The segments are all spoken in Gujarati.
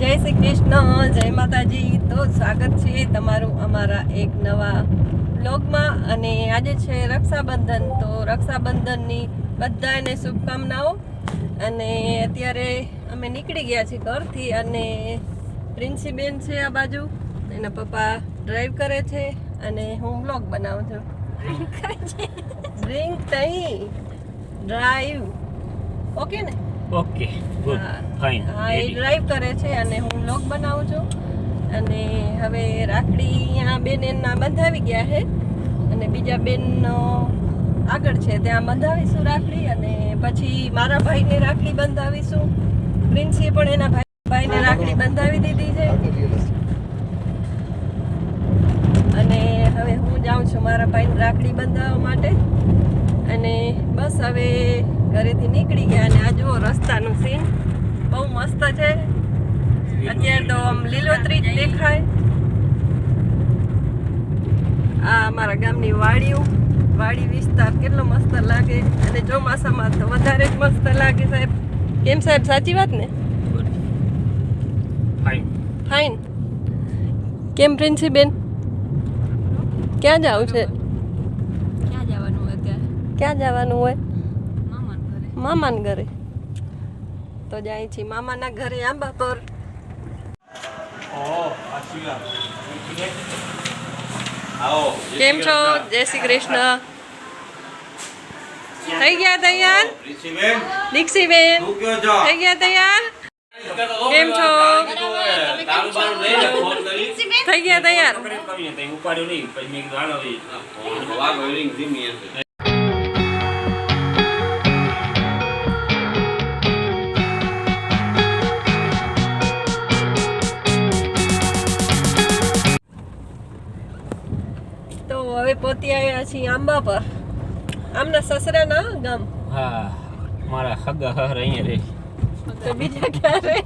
જય શ્રી કૃષ્ણ જય માતાજી. તો સ્વાગત છે તમારું અમારા એક નવા બ્લોગમાં અને આજે છે રક્ષાબંધન. તો રક્ષાબંધનની બધાને શુભકામનાઓ. અને અત્યારે અમે નીકળી ગયા છીએ ઘરથી અને પ્રિન્સીબેન છે આ બાજુ. એના પપ્પા ડ્રાઈવ કરે છે અને હું બ્લોગ બનાવું છું. Drink drive. ઓકે ને? Okay good. ફાઇન હા એ ડ્રાઈવ કરે છે અને હું વ્લોગ બનાવું છું. અને હવે રાખડી અહીંયા બેન એના બંધાવી ગયા છે. અને બીજા બેનનો આગળ છે. ત્યાં બંધાવીશું રાખડી અને પછી મારા ભાઈને રાખડી બંધાવીશું. પ્રિન્સીએ પણ એના ભાઈ ભાઈને રાખડી બંધાવી દીધી છે. અને હવે હું જાઉં છું મારા ભાઈને રાખડી બંધાવવા માટે. અને બસ હવે ઘરેથી નીકળી ગયા અને આ જુઓ રસ્તાનું સીન બહુ મસ્ત છે. અત્યારે તો આમ લીલોતરી જ દેખાય. આ અમારા ગામની વાડીઓ વાડી વિસ્તાર કેટલો મસ્ત લાગે અને ચોમાસામાં તો વધારે જ મસ્ત લાગે સાહેબ. કેમ સાહેબ સાચી વાત ને? ફાઇન કેમ કેમ પ્રિન્સીબેન ક્યાં જવું છે? ક્યાં જવાનું હોય અત્યારે ક્યાં જવાનું હોય મામાના ઘરે. તો જાય છે મામાના ઘરે આંબા પર. કેમ છો? જય શ્રી કૃષ્ણ. થઈ ગયા તૈયાર? દીક્ષીબેન થઈ ગયા તૈયાર? કેમ છો? થઈ ગયા તૈયાર? ઉપાડ્યું નહીં પછી મેં કીધું હાલો ભાઈ. તો હવે પહોંચી આવ્યા છીએ આંબા પર આમના સસરાના ગામ? હા મારા હગા હર અહીંયા રે તો બીજા ક્યારે?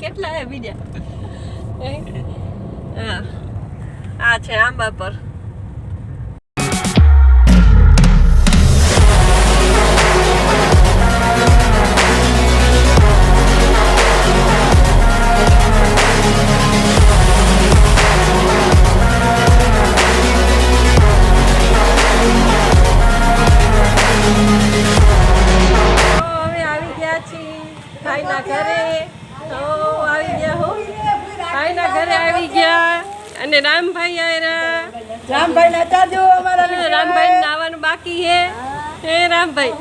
કેટલા હે બીજા? હા. આ છે આંબા પર. ભાઈના ઘરે તો આવી ગયા હો. ભાઈના ઘરે આવી ગયા અને રામભાઈ આવ્યા રામભાઈ ના ચાજો અમારા રામભાઈ નાવાનું બાકી હે. હે રામભાઈ.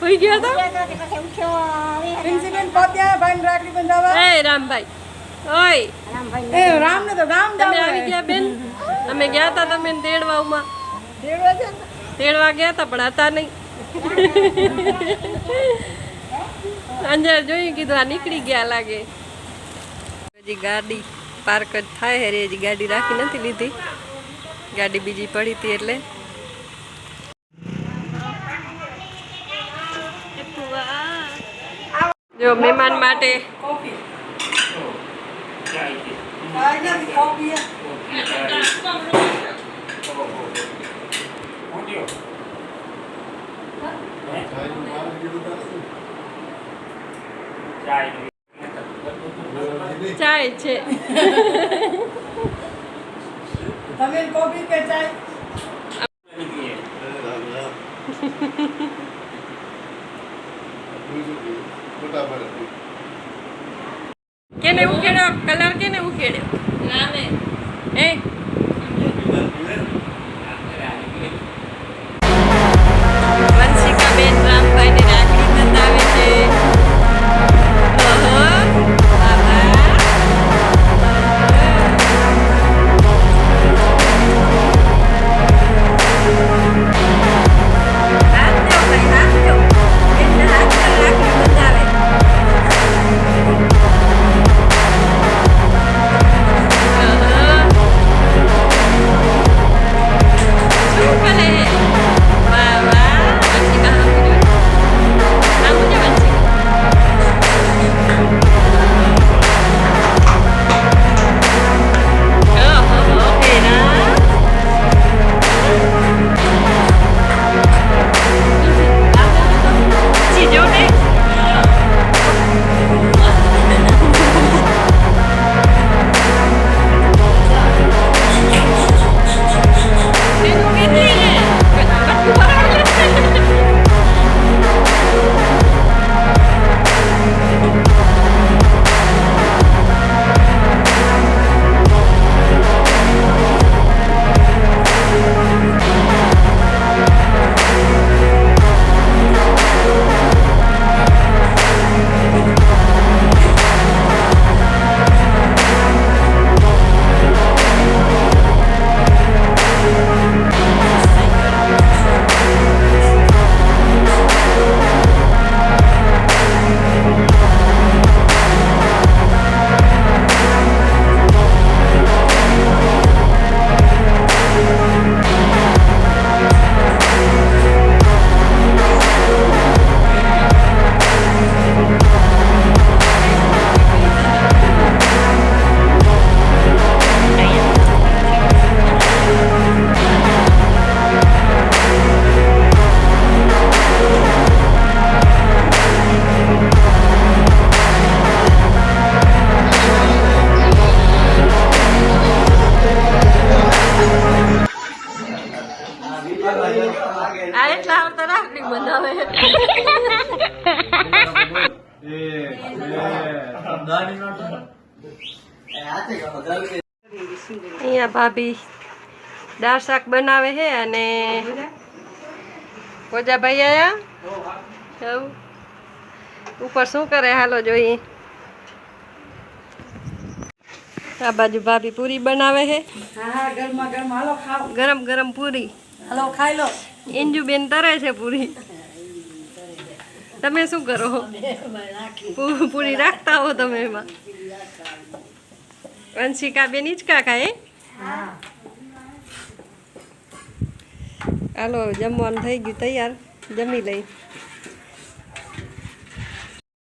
હોઈ ગયો તો? પ્રિન્સિપલ પહોંચ્યા ભાઈ રાખડી બંધાવા. હે રામભાઈ. ઓય. એ રામ ને તો રામ તમે આવી ગયા બેન? અમે ગયા હતા તમે તેડવા ઉમાં તેડવા ગયા હતા પણ હતા નહીં. અંજાર જોયું, કીધું, આ નીકળી ગયા લાગે. હજી ગાડી પાર્ક જ થાય હે હજી ગાડી રાખી નથી લીધી. ગાડી બીજી પડી હતી એટલે. જો મહેમાન માટે ચાય છે. તમે કોફી કે ચાય? કેને ઉકેડ્યો? કલર કેને ઉકેડ્યો? નામે. હે અહીંયા ભાભી દાળ શાક બનાવે છે અને પોજાભાઈ આયા? ઉપર શું કરે? હાલો જોઈએ. આ બાજુ ભાભી પૂરી બનાવે છે. ગરમા ગરમ. પૂરી. હાલો ખાઈ લો. એન્જુબેન તરે છે પૂરી. તમે શું કરો? પૂરી રાખતા હો તમે એમાં? વંશિકા બેન હિંચકા ખાય હાલો, જમવાનું થઈ ગયું, તૈયાર? જમી લઈ.